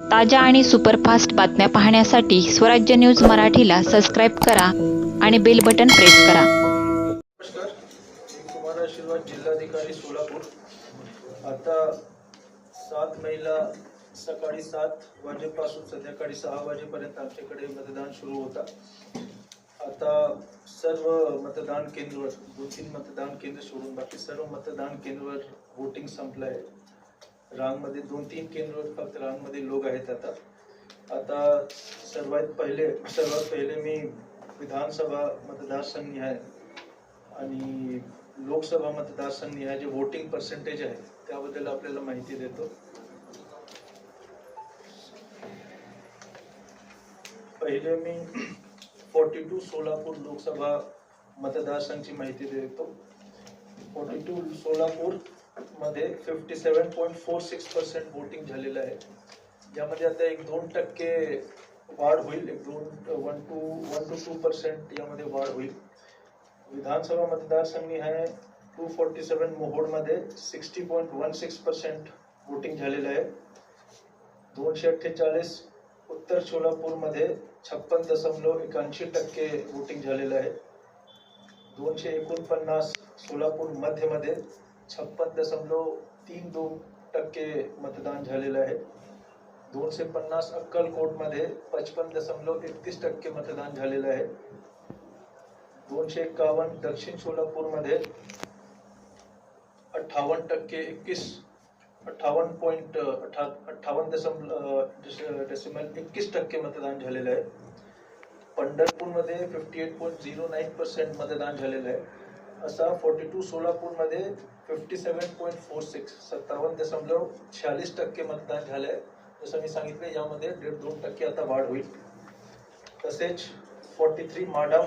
ताज्या आणि सुपरफास्ट बातम्या पाहण्यासाठी स्वराज्य न्यूज मराठीला सबस्क्राईब करा आणि बेल बटन प्रेस करा. नमस्कार. कुमार आशीर्वाद जिल्हाधिकारी सोलापूर. आता सात मेला सकाळी सात वाजेपासून संध्याकाळी सहा वाजेपर्यंत आमच्याकडे मतदान सुरू होता. आता सर्व मतदान केंद्रवर दोन तीन मतदान केंद्र सोडून बाकी सर्व मतदान केंद्रवर वोटिंग संपलं आहे रांगमध्ये दोन तीन केंद्र फक्त रांगमध्ये लोक आहेत आता. आता सर्वात पहिले सर्वात पहिले मी विधानसभा मतदारसंघ आहे आणि लोकसभा मतदारसंघ आहे जे वोटिंग पर्सेंटेज आहे त्याबद्दल आपल्याला माहिती देतो. पहिले मी फोर्टी टू सोलापूर लोकसभा मतदारसंघची माहिती देतो. फोर्टी टू सोलापूर मध्ये fifty seven point four six percent voting झालेलं आहे. ज्यामध्ये आता एक दोन टक्के वाढ होईल एक दोन one two one two two percent यामध्ये वाढ होईल. विधानसभा मतदारसंघ आहे two forty seven मोहोडमध्ये sixty point one six percent voting झालेलं आहे. दोनशे अठ्ठेचाळीस उत्तर सोलापूरमध्ये छप्पन दशमलव एकाऐंशी टक्के वोटिंग झालेलं आहे. दोनशे एकोणपन्नास सोलापूर मध्यमध्ये छप्पन दशमलव तीन दोन टक्के मतदान झालेलं आहे. दोनशे पन्नास अक्कलकोटमध्ये पचपन दशमलव एकतीस टक्के मतदान झालेलं आहे. दोनशे एक्कावन्न दक्षिण सोलापूरमध्ये अठ्ठावन्न टक्के एकवीस अठ्ठावन्न पॉईंट अठा अठ्ठावन्न दशमलव डेसिमल एकवीस टक्के मतदान झालेलं आहे. पंढरपूरमध्ये fifty eight point zero nine percent मतदान झालेलं आहे. असा फोर्टी टू सोलापूरमध्ये fifty seven point four six सत्तावन्न दशमलव शहालीस टक्के मतदान झालं आहे जसं मी सांगितलं यामध्ये दीड दोन टक्के आता वाढ होईल. तसेच फोर्टी थ्री माडा